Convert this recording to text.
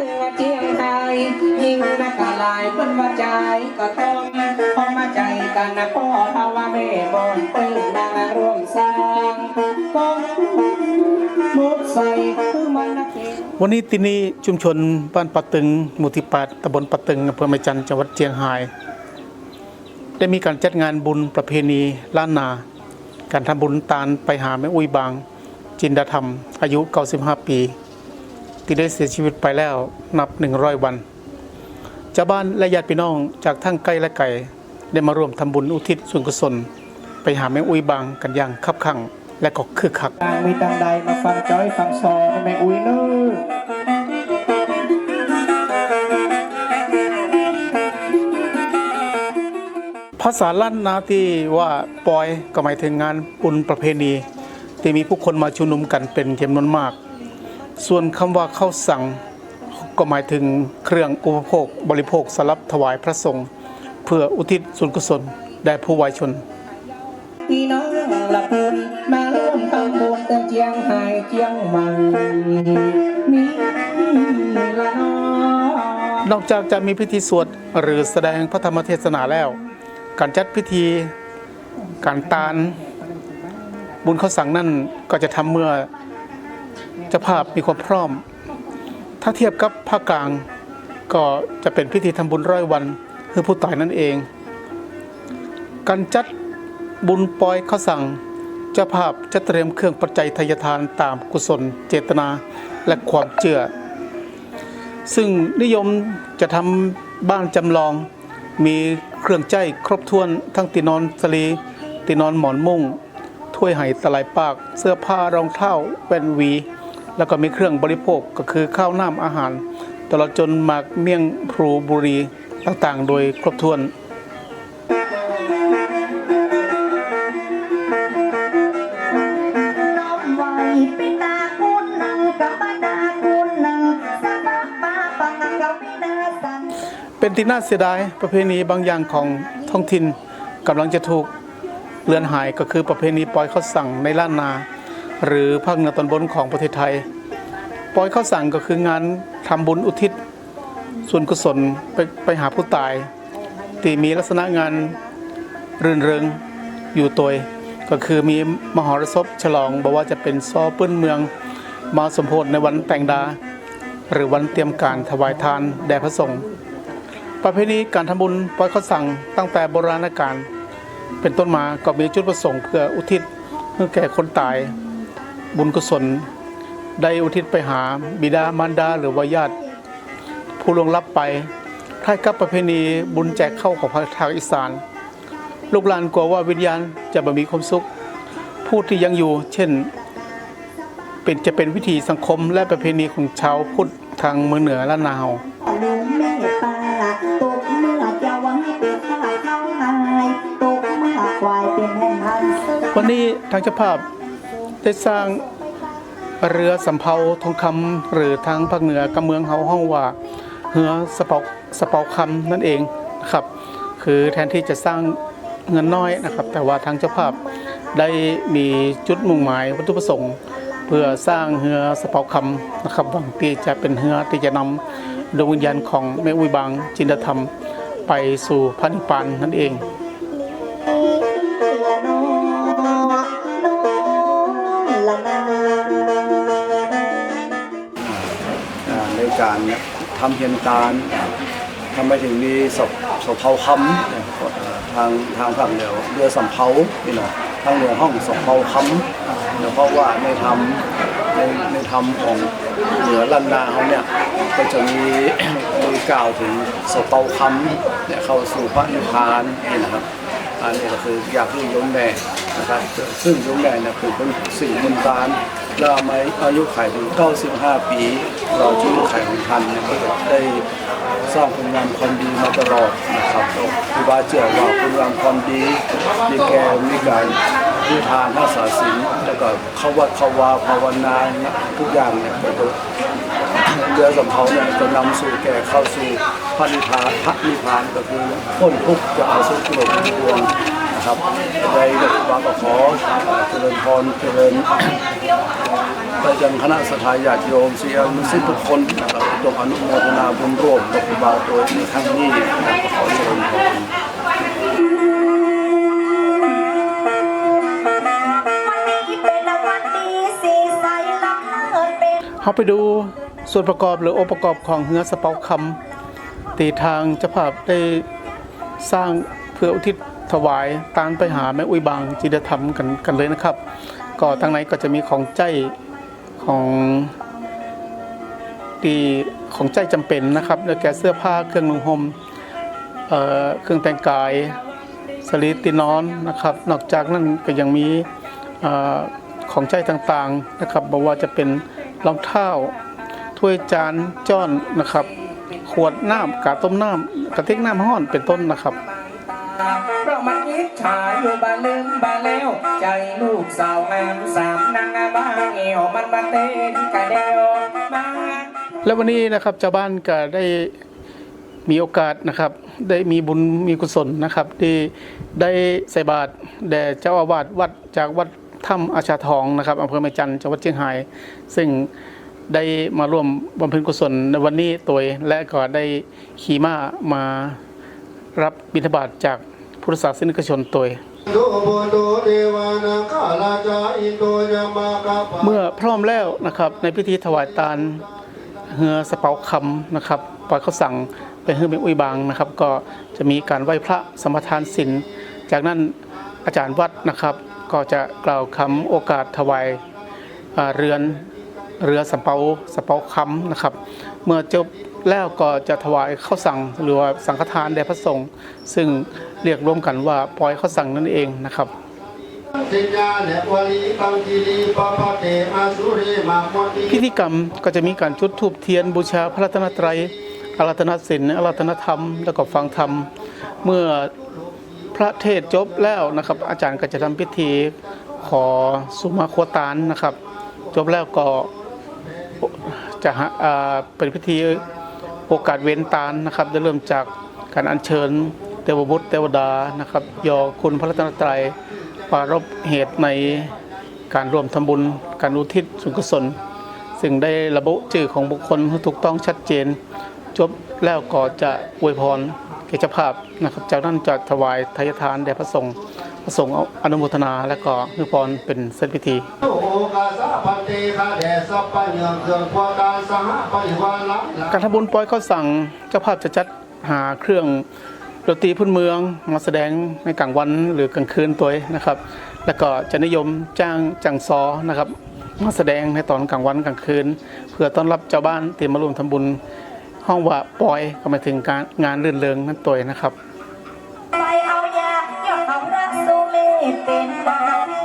ถึงว่าเจียงไทยยิ่งนักกะลายเปิ้นว่าใจก็ต้องพอมาใจกันนะพ่อทว่าแม่บอนเปิ้นนางร่วมสร้างกองมุกใส่คือมันนักเก็บวันนี้ที่นี่ชุมชนบ้านปะตึงหมู่ที่แปดตำบลปะตึงอำเภอแม่จันจังหวัดเชียงราย ได้มีการจัดงานบุญประเพณีล้านนา การทำบุญตาลไปหาแม่อุ้ยบาง จินดาธรรม อายุ 95 ปี ที่ได้เสียชีวิตไปแล้วนับ 100 วันชาวบ้านและญาติพี่น้องจากทั้งใกล้และไกลได้มาร่วมทำบุญอุทิศส่วนกุศล ไปหาแม่อุ้ยบางกันอย่างคับคั่งและก็คึกคักต่างมีต่างใดมาฟังจ้อยฟังซอแม่อุ้ยเนู้ภาษาล้านนาที่ว่าปอยก็หมายถึงงานบุญประเพณี ที่มีผู้คนมาชุมนุมกันเป็นจำนวนมาก ส่วนคำว่าเข้าสั่งก็หมายถึงเครื่องอุปโภคบริโภคสำหรับถวายพระสงฆ์เพื่ออุทิศส่วนกุศลแด่ผู้วายชนพี่น้องละเพิ่นมาร่วมทำบุญแต่เจียงไฮ้เจียงใหม่มีละนอนอกจากจะมีพิธีสวดหรือแสดงพระธรรมเทศนาแล้ว การจัดพิธีการตานบุญเข้าสังนั่นก็จะทำเมื่อ เจ้าภาพมีความพร้อม ถ้าเทียบกับภาคกลางก็จะเป็นพิธีทำบุญร้อยวันคือผู้ตายนั่นเอง การจัดบุญปอยเข้าสั่ง เจ้าภาพจะเตรียมเครื่องปัจจัยทายทานตามกุศล เจตนาและความเชื่อ ซึ่งนิยมจะทำบ้านจำลอง มีเครื่องใจครบถ้วนทั้งตีนอนสลีตีนอนหมอนมุ้งถ้วยไหตะไลปาก เสื้อผ้ารองเท้าแว่นวี แล้วก็มีเครื่องบริโภคก็คือข้าวน้ำอาหาร ตลอดจนหมากเมี่ยงพลูบุรีต่างๆ โดยครบถ้วนเป็นนาคุณนังกับบดาคุณนังสะบักป้าปังกับวินาสันเป็นที่น่าเสียดายประเพณีบางอย่างของท้องถิ่นกำลังจะถูกเลือนหายก็คือประเพณีปล่อยข้าวสั่งในล้านนา หรือภาคเหนือตอนบนของประเทศไทยปล่อยข้าวสั่งก็คืองานทำบุญอุทิศ ส่วนกุศลไปไปหาผู้ตายที่มีลักษณะงานรื่นเริงอยู่ตัว ก็คือมีมหรสพฉลองบอกว่าจะเป็นซอปื้นเมืองมาสมโพธิในวันแต่งดา หรือวันเตรียมการถวายทานแด่พระสงฆ์ประเพณีการทำบุญปล่อยข้าวสั่งตั้งแต่โบราณกาลเป็นต้นมาก็มีจุดประสงค์เพื่ออุทิศให้แก่คนตาย บุญกุศลได้อุทิศไปหาบิดามารดาหรือว่าญาติผู้ลวงลับไปคล้ายกับประเพณีบุญแจกเข้าของทางอีสาน ลูกหลานกลัวว่าวิญญาณจะบ่มีความสุข ผู้ที่ยังอยู่ เช่น เป็นจะเป็นวิถีสังคมและประเพณีของชาวพุทธทางเมืองเหนือและนาวลุงแม่ตาตกเมื่อเจ้าวังให้เป็นาววันนี้ทางเจ้าภาพ ได้สร้างเรือสำเภาทองคำหรือทางภาคเหนือกำเมืองเฮาห้องว่าเรือสะเปาสะเปาคำนั่นเองนะครับ คือแทนที่จะสร้างเงินน้อยนะครับ แต่ว่าทางเจ้าภาพได้มีจุดมุ่งหมายวัตถุประสงค์ เพื่อสร้างเรือสะเปาคำนะครับหวังที่จะเป็นเรือที่จะนำดวงวิญญาณของแม่อุยบางจินดธรรม ไปสู่พระนิพพานนั่นเอง อ่าในการทำเพียนตาลทำไมถึงมีศพศพเผาคำทางทางฝั่งเหนือเรือสำเภาพี่เน้องทางเหนือห้องศพเผาคำเนี่ยเพราะว่าในธรรมในในธรรมของเหนือลันนาเขาเนี่ยก็จะมีมีกล่าวถึงศพเผาคำเนี่ยเข้าสู่พระนิพพานนี่นะครับอันนี้ก็คืออยากให้ยมแม่ นะครับซึ่งยมแม่เนี่ยคือเป็นสิ่งมนตานแล้วมาอายุขัยถึง 95 ปี เราชีวิตขัยของท่านเนี่ยก็ได้สร้างคุณงามความดีมาตลอดนะครับครูบาเจ้าว่าคุณงามความดีมีแกมีการมีทานทักษาศีลแล้วก็เข้าวัดเข้าวาภาวนานะทุกอย่างเนี่ยก็จะเรือสำเภาเนี่ยจะนำสู่แก่เข้าสู่พระนิพพานพระนิพพานก็คือพ้นทุกข์จากอาสุขลกทั้งปวง นะครับในเด็กวางก็ขอเจริญพรเจริญไปยังคณะสถาญาติโยมเสียนุสิตทุกคนนะครับจงอนุโมทนาบุญร่วมกับครูบาตัวในครั้งนี้นะครับขอเชิญขอบคุณวันนี้เป็นวันดีสีใสล้ำเลิศเป็นเราไปดูส่วนประกอบหรือองค์ประกอบของเฮือสะเปาคำตีทางเจ้าภาพได้สร้างเพื่ออุทิศ ถวายตานไปหาแม่อุ้ยบางจิตธรรมกันกันเลยนะครับ ก็ทางในก็จะมีของใจของดีของใจจำเป็นนะครับแล้วแก่เสื้อผ้าเครื่องนุ่งห่มเอ่อเครื่องแต่งกายสลีตินอนนะครับ นอกจากนั้นก็ยังมีเอ่อของใจต่างๆนะครับบอกว่าจะเป็นรองเท้าถ้วยจานจ้อนนะครับ ขวดน้ำกาต้มน้ำกระติกน้ำห้อนเป็นต้นนะครับ เพราะมันยิดฉาอยู่บาลืมบาแล้วใจลูกสาวงามสามนางบ้าเอวมันมาเต้นกะเดวมาและวันนี้นะครับชาวบ้านก็ได้มีโอกาสนะครับ ได้มีบุญมีกุศลนะครับ ที่ได้ใส่บาตรแด่เจ้าอาวาสวัดจากวัดถ้ำอาชาทองนะครับอำเภอแม่จันจังหวัดเชียงราย ซึ่งได้มาร่วมบำเพ็ญกุศลในวันนี้ตัวและก็ได้ขี่ม้ามา รับบิณฑบาตจากพุทธศาสนิกชนตัวเองโดโบโดเดวานาคาลาจาอินโดยามากาปะเมื่อพร้อมแล้วนะครับในพิธีถวายตาลเฮือสะเปาคำนะครับปล่อยเขาสั่งเป็นเฮือเป็นอุยบางนะครับ ก็จะมีการไหว้พระสมทานศีลจากนั้นอาจารย์วัดนะครับ ก็จะกล่าวคำโอกาสถวายอ่าเรือนเรือสะเปาสะเปาคำนะครับ เมื่อจบ แล้วก็จะถวายข้าวสั่งหรือว่าสังฆทานแด่พระสงฆ์ซึ่งเรียกรวมกันว่าปล่อยข้าวสั่งนั่นเองนะครับพิธีกรรมก็จะมีการจุดธูปเทียนบูชาพระรัตนตรัยอารัตนศิลป์อารัตนธรรม แล้วก็ฟังธรรม เมื่อพระเทศจบแล้วนะครับ อาจารย์ก็จะทำพิธีขอสุมาโคตานนะครับ จบแล้วก็จะเป็นพิธี โอกาสเว้นตานนะครับจะเริ่มจากการอัญเชิญเทวบุตรเทวดานะครับยอคุณพระรัตนตรัยปรารบเหตุในการร่วมทำบุญ การอุทิศส่วนกุศลซึ่งได้ระบุชื่อของบุคคลที่ถูกต้องชัดเจน จบแล้วก็จะอวยพรแก่เจ้าภาพนะครับ จากนั้นจะถวายทายทานแด่พระสงฆ์พระสงฆ์เอาอนุโมทนาและก็ให้พรเป็นเส้นพิธี สาพันเตคาแดสัพพะเนืองเครื่องพวการสหปริวาระละการทำบุญปล่อยข้าวสั่งเจ้าภาพจะจัดหาเครื่องดนตรีพื้นเมืองมาแสดงในกลางวันหรือกลางคืนตัวเองนะครับ แล้วก็จะนิยมจ้างจังซอนะครับ มาแสดงในตอนกลางวันกลางคืน เพื่อต้อนรับเจ้าบ้านที่มาร่วมทำบุญห้องว่าปอยก็หมายถึงการงานรื่นเริงนั่นตัวเองนะครับไปเอายาหยอดเอารักสุเมธเป็นบาลี